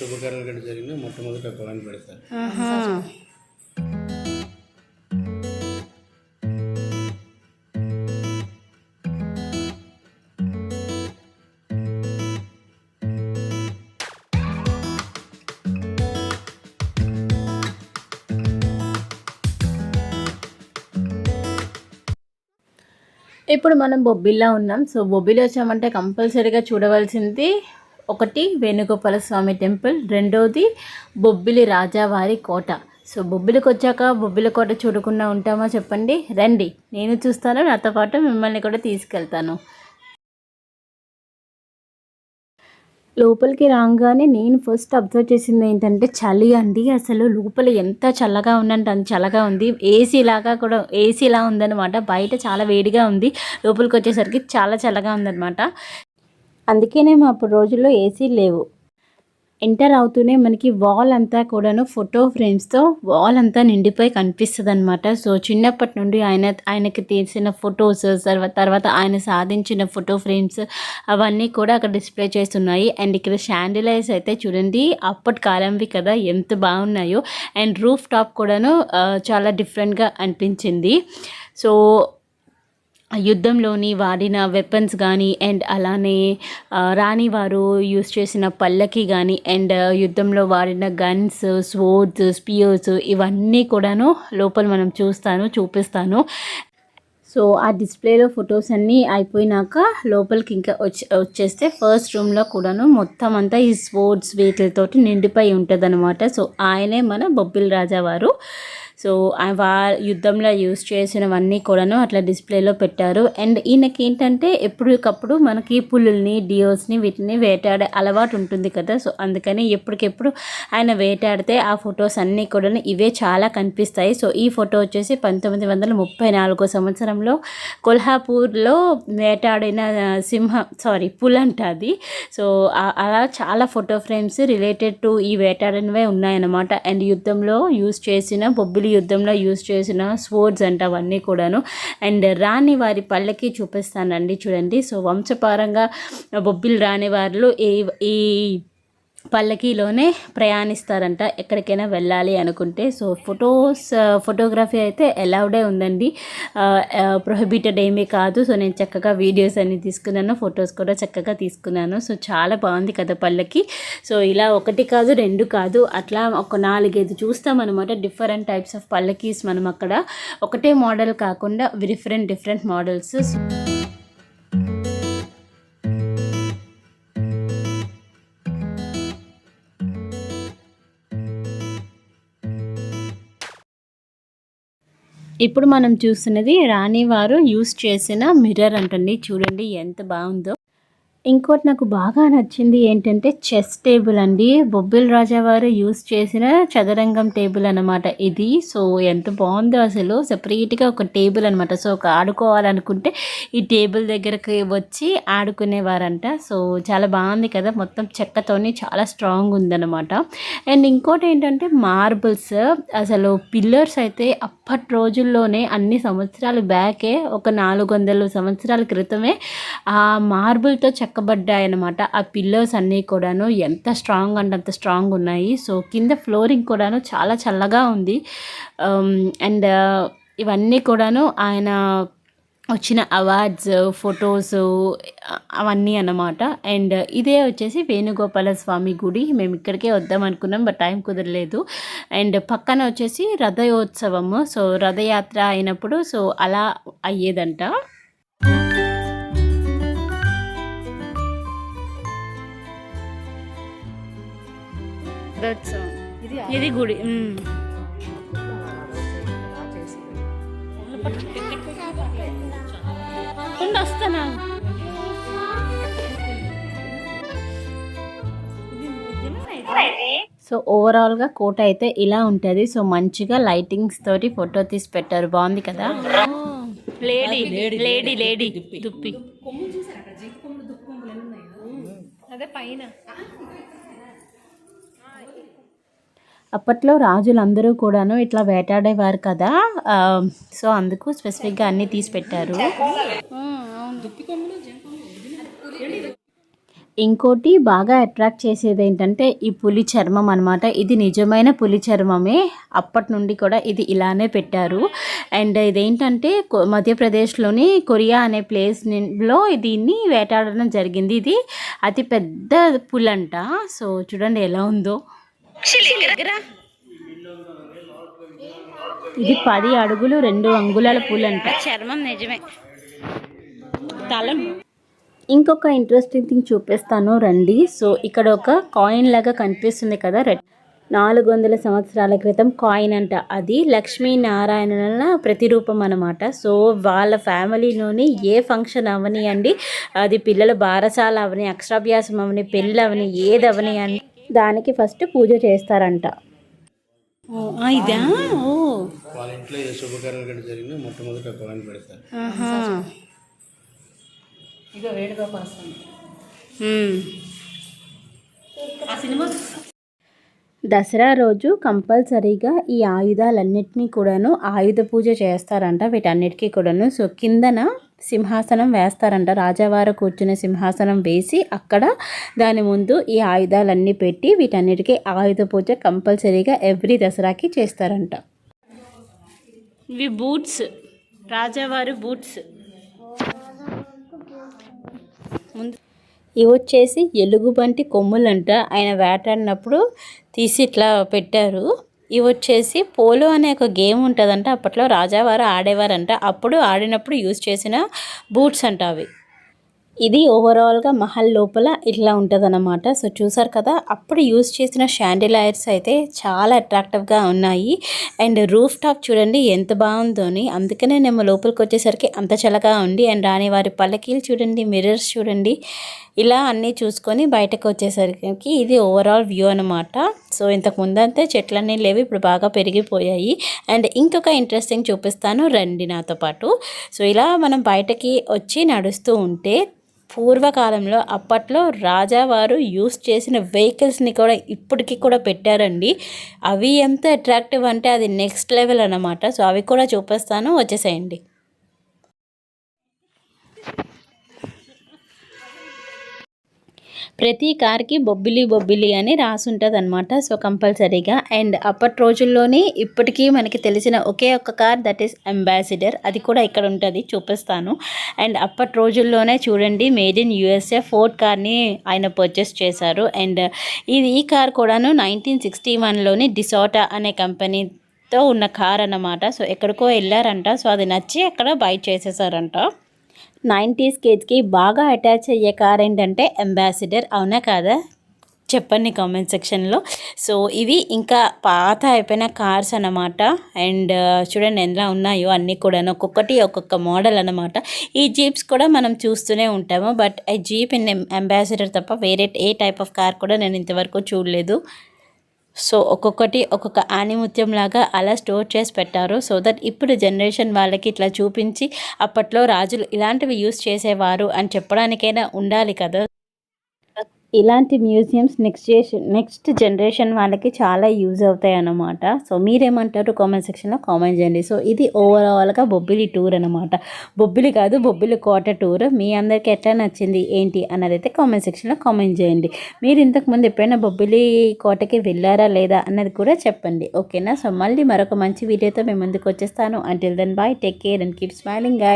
శుభకార్యాలు గడి జరిగినా మొట్టమొదటి ఆ పొలాన్ని పెడతారు. ఇప్పుడు మనం బొబ్బిల్లో ఉన్నాం. సో బొబ్బిలి వచ్చామంటే కంపల్సరీగా చూడవలసింది ఒకటి వేణుగోపాల స్వామి టెంపుల్ రెండోది బొబ్బిలి రాజావారి కోట. సో బొబ్బిలికి వచ్చాక బొబ్బిలి కోట చూడకుండా ఉంటామా చెప్పండి? రండి నేను చూస్తాను నాతో పాటు మిమ్మల్ని కూడా తీసుకెళ్తాను. లోపలికి రాగానే నేను ఫస్ట్ అబ్జర్వ్ చేసింది ఏంటంటే చలి అండి. అసలు లోపల ఎంత చల్లగా ఉందంటే అంత చల్లగా ఉంది. ఏసీ లాగా కూడా ఏసీలా ఉందన్నమాట. బయట చాలా వేడిగా ఉంది. లోపలికి వచ్చేసరికి చాలా చల్లగా ఉందన్నమాట. అందుకేనేమో అప్పుడు రోజుల్లో ఏసీ లేవు. ఎంటర్ అవుతూనే మనకి వాల్ అంతా కూడాను ఫోటో ఫ్రేమ్స్తో వాల్ అంతా నిండిపోయి కనిపిస్తుంది అనమాట సో చిన్నప్పటి నుండి ఆయన ఆయనకి తీసిన ఫొటోస్ తర్వాత తర్వాత ఆయన సాధించిన ఫోటో ఫ్రేమ్స్ అవన్నీ కూడా అక్కడ డిస్ప్లే చేస్తున్నాయి. అండ్ ఇక్కడ షాండిలైజ్ అయితే చూడండి అప్పటి కాలంవి కదా ఎంత బాగున్నాయో. అండ్ రూఫ్ టాప్ కూడాను చాలా డిఫరెంట్గా అనిపించింది. సో యుద్ధంలోని వాడిన వెపన్స్ కానీ అండ్ అలానే ఆ, రాణి వారు యూస్ చేసిన పల్లకి కానీ అండ్ యుద్ధంలో వాడిన గన్స్ స్వోర్డ్స్ స్పియర్స్ ఇవన్నీ కూడాను లోపల మనం చూస్తాను చూపిస్తాను. సో ఆ డిస్ప్లేలో ఫొటోస్ అన్నీ అయిపోయినాక లోపలికి ఇంకా వచ్చి వచ్చేస్తే ఫస్ట్ రూమ్లో కూడాను మొత్తం అంతా ఈ స్పోర్ట్స్ వీటితోటి నిండిపోయి ఉంటుంది సో ఆయనే మన బొబ్బిల్ రాజా వారు. సో వా యుద్ధంలో యూస్ చేసినవన్నీ కూడాను అట్లా డిస్ప్లేలో పెట్టారు. అండ్ ఈయనకి ఏంటంటే ఎప్పటికప్పుడు మనకి పులుల్ని డియోస్ని వీటిని వేటాడే అలవాటు ఉంటుంది కదా. సో అందుకని ఎప్పటికెప్పుడు ఆయన వేటాడితే ఆ ఫొటోస్ అన్నీ కూడా ఇవే చాలా కనిపిస్తాయి. సో ఈ ఫోటో వచ్చేసి పంతొమ్మిది వందల ముప్పై నాలుగో సంవత్సరంలో కొల్హాపూర్లో వేటాడిన సింహ సింహం సారీ పుల్ అంట అది. సో అలా చాలా ఫోటో ఫ్రేమ్స్ రిలేటెడ్ టు ఈ వేటాడినవే ఉన్నాయన్నమాట. అండ్ యుద్ధంలో యూజ్ చేసిన బొబ్బిలి యుద్ధంలో యూజ్ చేసిన స్వోర్డ్స్ అంట అవన్నీ కూడాను. అండ్ రాణి వారి పళ్ళకి చూపిస్తానండి చూడండి. సో వంశపారంగా బొబ్బిలి రాణి వారిలో ఈ పల్లకీలోనే ప్రయాణిస్తారంట ఎక్కడికైనా వెళ్ళాలి అనుకుంటే. సో ఫొటోస్ ఫోటోగ్రఫీ అయితే అలౌడే ఉందండి. ప్రొహిబిటెడ్ ఏమీ కాదు. సో నేను చక్కగా వీడియోస్ అన్ని తీసుకున్నాను ఫొటోస్ కూడా చక్కగా తీసుకున్నాను. సో చాలా బాగుంది కదా పల్లకి. సో ఇలా ఒకటి కాదు రెండు కాదు అట్లా ఒక నాలుగైదు చూస్తాం అనమాట డిఫరెంట్ టైప్స్ ఆఫ్ పల్లకీస్ మనం అక్కడ. ఒకటే మోడల్ కాకుండా డిఫరెంట్ డిఫరెంట్ మోడల్స్ ఇప్పుడు మనం చూస్తున్నది రాణివారు యూస్ చేసిన మిర్రర్ అంటండి. చూడండి ఎంత బాగుందో. ఇంకోటి నాకు బాగా నచ్చింది ఏంటంటే చెస్ టేబుల్ అండి. బొబ్బిల్ రాజా వారు యూస్ చేసిన చదరంగం టేబుల్ అనమాట ఇది. సో ఎంత బాగుందో అసలు. సపరేట్గా ఒక టేబుల్ అనమాట సో ఒక ఆడుకోవాలనుకుంటే ఈ టేబుల్ దగ్గరకు వచ్చి ఆడుకునేవారంట. సో చాలా బాగుంది కదా. మొత్తం చెక్కతోని చాలా స్ట్రాంగ్ ఉందన్నమాట. అండ్ ఇంకోటి ఏంటంటే మార్బుల్స్. అసలు పిల్లర్స్ అయితే అప్పటి రోజుల్లోనే అన్ని సంవత్సరాలు బ్యాకే ఒక నాలుగు వందల సంవత్సరాల క్రితమే ఆ మార్బుల్తో చెక్క అనమాట ఆ పిల్లర్స్ అన్నీ కూడాను ఎంత స్ట్రాంగ్ అంటే అంత స్ట్రాంగ్ ఉన్నాయి. సో కింద ఫ్లోరింగ్ కూడాను చాలా చల్లగా ఉంది. Um, అండ్ uh, ఇవన్నీ కూడాను ఆయన వచ్చిన అవార్డ్స్ ఫొటోస్ అవన్నీ అన్నమాట. అండ్ ఇదే వచ్చేసి వేణుగోపాల స్వామి గుడి. మేము ఇక్కడికే వద్దాం అనుకున్నాం బట్ టైం కుదరలేదు. అండ్ పక్కన వచ్చేసి రథయోత్సవము. సో రథయాత్ర అయినప్పుడు సో అలా అయ్యేదంట. రథోత్సవం ఇది గుడి. వస్తానా? సో ఓవరాల్గా కోట అయితే ఇలా ఉంటుంది. సో మంచిగా లైటింగ్స్ తోటి ఫోటో తీసి పెట్టారు. బాగుంది కదా? లేడీ లేడీ లేడీ దుప్పి. అదే పైన. అప్పట్లో రాజులందరూ కూడాను ఇట్లా వేటాడేవారు కదా సో అందుకు స్పెసిఫిక్గా అన్నీ తీసి పెట్టారు. ఇంకోటి బాగా అట్రాక్ట్ చేసేది ఏంటంటే ఈ పులి చర్మం అనమాట ఇది నిజమైన పులి చర్మమే. అప్పటి నుండి కూడా ఇది ఇలానే పెట్టారు. అండ్ ఇదేంటంటే మధ్యప్రదేశ్లోని కొరియా అనే ప్లేస్లో దీన్ని వేటాడడం జరిగింది. ఇది అతి పెద్ద పులంట. సో చూడండి ఎలా ఉందో. ఇది పది అడుగులు రెండు అంగుళాల పూలంట. చర్మం నిజమే. తలం. ఇంకొక ఇంట్రెస్టింగ్ థింగ్ చూపిస్తాను రండి. సో ఇక్కడ ఒక కాయిన్ లాగా కనిపిస్తుంది కదా రెడ్. నాలుగు వందల సంవత్సరాల క్రితం కాయిన్ అంట. అది లక్ష్మీనారాయణల ప్రతిరూపం అనమాట సో వాళ్ళ ఫ్యామిలీలోని ఏ ఫంక్షన్ అవనియండి అది పిల్లల బారసాల అవని అక్షరాభ్యాసం అవని పెళ్ళి అవని ఏది అవని అని దానికి ఫస్ట్ పూజ చేస్తారంట. ఇదా? ఓ. వాళ్ళ ఇంట్లో ఏ శుభకార్యాలు గట్రా జరిగినా మొట్టమొదటి ఆ కాయిన్ పెడతారు. ఆహా. ఇదో వేడిగా కోసం దసరా రోజు కంపల్సరీగా ఈ ఆయుధాలన్నిటినీ కూడాను ఆయుధ పూజ చేస్తారంట. వీటన్నిటికీ కూడాను సో కిందన సింహాసనం వేస్తారంట. రాజావారు కూర్చునే సింహాసనం వేసి అక్కడ దాని ముందు ఈ ఆయుధాలన్నీ పెట్టి వీటన్నిటికీ ఆయుధ పూజ కంపల్సరీగా ఎవ్రీ దసరాకి చేస్తారంట. ఇవి బూట్స్. రాజావారు బూట్స్. ముందు ఇవి వచ్చేసి ఎలుగుబంటి కొమ్ములంట. ఆయన వేటాడినప్పుడు తీసి ఇట్లా పెట్టారు. ఇవి వచ్చేసి పోలో అనే ఒక గేమ్ ఉంటుందంట. అప్పట్లో రాజావారు ఆడేవారంట. అప్పుడు ఆడినప్పుడు యూజ్ చేసిన బూట్స్ అంట అవి. ఇది ఓవరాల్గా మహల్ లోపల ఇట్లా ఉంటుందన్నమాట. సో చూసారు కదా అప్పుడు యూజ్ చేసిన షాండిలైర్స్ అయితే చాలా అట్రాక్టివ్గా ఉన్నాయి. అండ్ రూఫ్ టాప్ చూడండి ఎంత బాగుందోని అందుకనే నేను లోపలికి వచ్చేసరికి అంత చల్లగా ఉంది. అండ్ రాని వారి పల్లకీలు చూడండి మిర్రర్స్ చూడండి. ఇలా అన్నీ చూసుకొని బయటకు వచ్చేసరికి ఇది ఓవరాల్ వ్యూ అనమాట సో ఇంతకు ముందంతే చెట్లన్నీ లేవు ఇప్పుడు బాగా పెరిగిపోయాయి. అండ్ ఇంకొక ఇంట్రెస్టింగ్ చూపిస్తాను రండి నాతో పాటు. సో ఇలా మనం బయటకి వచ్చి నడుస్తూ ఉంటే పూర్వకాలంలో అప్పట్లో రాజావారు యూస్ చేసిన వెహికల్స్ని కూడా ఇప్పటికీ కూడా పెట్టారండి. అవి ఎంత అట్రాక్టివ్ అంటే అది నెక్స్ట్ లెవెల్ అనమాట సో అవి కూడా చూపిస్తాను. వచ్చేసేయండి. ప్రతి కార్కి బొబ్బిలి బొబ్బిలి అని రాసి ఉంటుంది అనమాట సో కంపల్సరీగా. అండ్ అప్పటి రోజుల్లోనే ఇప్పటికీ మనకి తెలిసిన ఒకే ఒక్క కార్ దట్ ఈస్ అంబాసిడర్. అది కూడా ఇక్కడ ఉంటుంది చూపిస్తాను. అండ్ అప్పటి రోజుల్లోనే చూడండి మేడ్ ఇన్ యూఎస్ఏ ఫోర్డ్ కార్ని ఆయన పర్చేస్ చేశారు. అండ్ ఇది ఈ కార్ కూడాను నైన్టీన్ సిక్స్టీ వన్లోని డిసోటా అనే కంపెనీ తో ఉన్న కార్ అన్నమాట. సో ఎక్కడికో వెళ్ళారంట. సో అది నచ్చి అక్కడ బై చేసేసారంట. నైంటీస్ కేజ్కి బాగా అటాచ్ అయ్యే కార్ ఏంటంటే అంబాసిడర్ అవునా కాదా? చెప్పండి కామెంట్ సెక్షన్లో. సో ఇవి ఇంకా పాత అయిపోయిన కార్స్ అన్నమాట. అండ్ చూడండి ఎలా ఉన్నాయో అన్నీ కూడా ఒక్కొక్కటి ఒక్కొక్క మోడల్ అనమాట ఈ జీప్స్ కూడా మనం చూస్తూనే ఉంటాము. బట్ ఈ జీప్ ఇన్ అంబాసిడర్ తప్ప వేరే ఏ టైప్ ఆఫ్ కార్ కూడా నేను ఇంతవరకు చూడలేదు. సో ఒక్కొక్కటి ఒక్కొక్క ఆనిముత్యం లాగా అలా స్టోర్ చేసి పెట్టారు. సో దట్ ఇప్పుడు జనరేషన్ వాళ్ళకి ఇట్లా చూపించి అప్పట్లో రాజులు ఇలాంటివి యూస్ చేసేవారు అని చెప్పడానికైనా ఉండాలి కదా. ఇలాంటి మ్యూజియంస్ నెక్స్ట్ నెక్స్ట్ జనరేషన్ వాళ్ళకి చాలా యూజ్ అవుతాయి అన్నమాట సో మీరేమంటారు కామెంట్ సెక్షన్లో? కామెంట్ చేయండి. సో ఇది ఓవరాల్గా బొబ్బిలి టూర్ అనమాట బొబ్బిలి కాదు బొబ్బిలి కోట టూర్. మీ అందరికీ ఎట్లా నచ్చింది ఏంటి అన్నది అయితే కామెంట్ సెక్షన్లో కామెంట్ చేయండి. మీరు ఇంతకుముందు ఎప్పుడైనా బొబ్బిలి కోటకి వెళ్ళారా లేదా అన్నది కూడా చెప్పండి. ఓకేనా? సో మళ్ళీ మరొక మంచి వీడియోతో మేము ముందుకు వచ్చేస్తాను. Until then bye take care and keep smiling guy